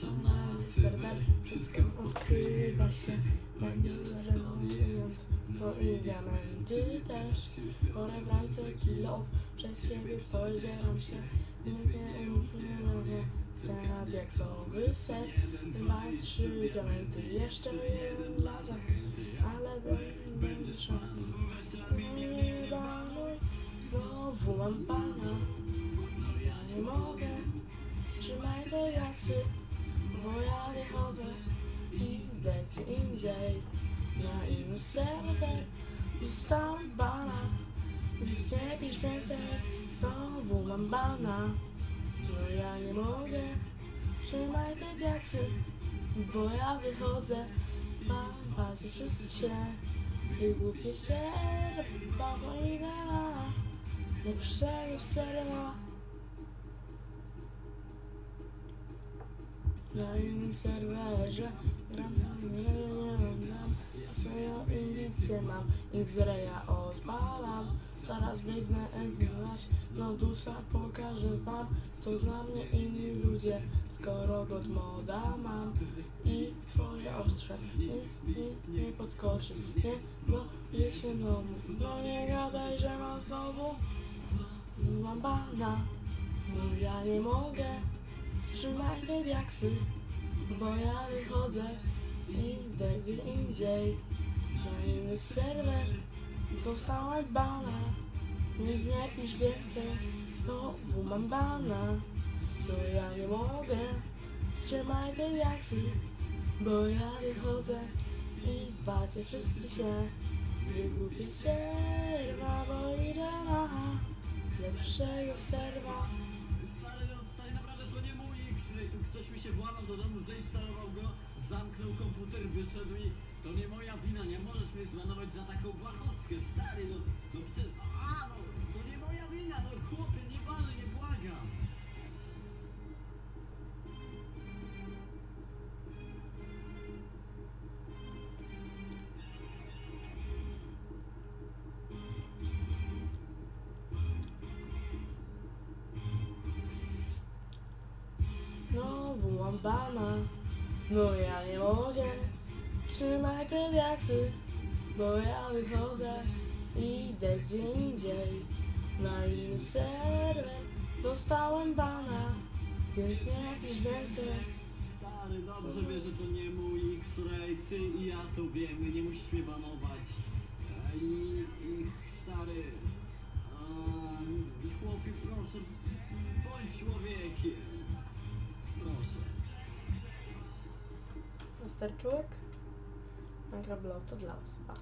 Zapraszam na wszystko odkrywa się remontując, bo i diamenty też Porę w ręce kilof, przed siebie spojrzałem się Nic nie uniknę, scena diaksowy set Dwa, trzy diamenty, jeszcze jeden laser Ale będzie trzeba znowu mam pana. Ja nie mogę. Trzymaj te jaksy, bo ja wychodzę i idę gdzie indziej Na inny serwer Dostałem bana, więc nie pisz więcej Znowu mam bana. No ja nie mogę. Trzymaj te diaksy, bo ja wychodzę. Patrzcie wszyscy się. I głupie się Bawo i lepszego serwa Innym serwerze gram, nie, nie, nie gram Swoją indicję mam, X-raya odpalam. Zaraz wezmę English, Nodusa pokażę wam Co dla mnie inni ludzie, skoro god moda mam I twoje ostrze nic mi nie podskoczy. Nie boję się no No nie gadaj, że mam znowu. Mam bana, no ja nie mogę Trzymaj te diaksy, bo ja wychodzę i idę gdzie indziej. Na inny serwer dostałem bana, nic nie pisz więcej, znowu mam bana. No ja nie mogę, trzymaj te diaksy, bo ja wychodzę i bacie wszyscy się. Nie gubię się, rwa, bo idę na lepszego serwa. Do domu, zainstalował go, zamknął komputer, wyszedł i to nie moja wina, nie możesz mnie zbanować za taką błahostkę, stary, no, no przecież, Mam bana, no ja nie mogę Trzymaj te diaksy, bo ja wychodzę idę gdzie indziej Na inny serwer dostałem bana, więc nie pisz więcej Stary, dobrze wiesz, że to nie mój X-Ray, ty i ja to wiemy, nie musisz mnie banować. E, I, i stary, i chłopie, proszę, bądź człowiekiem. Starczuk. grab to dla was. Pa.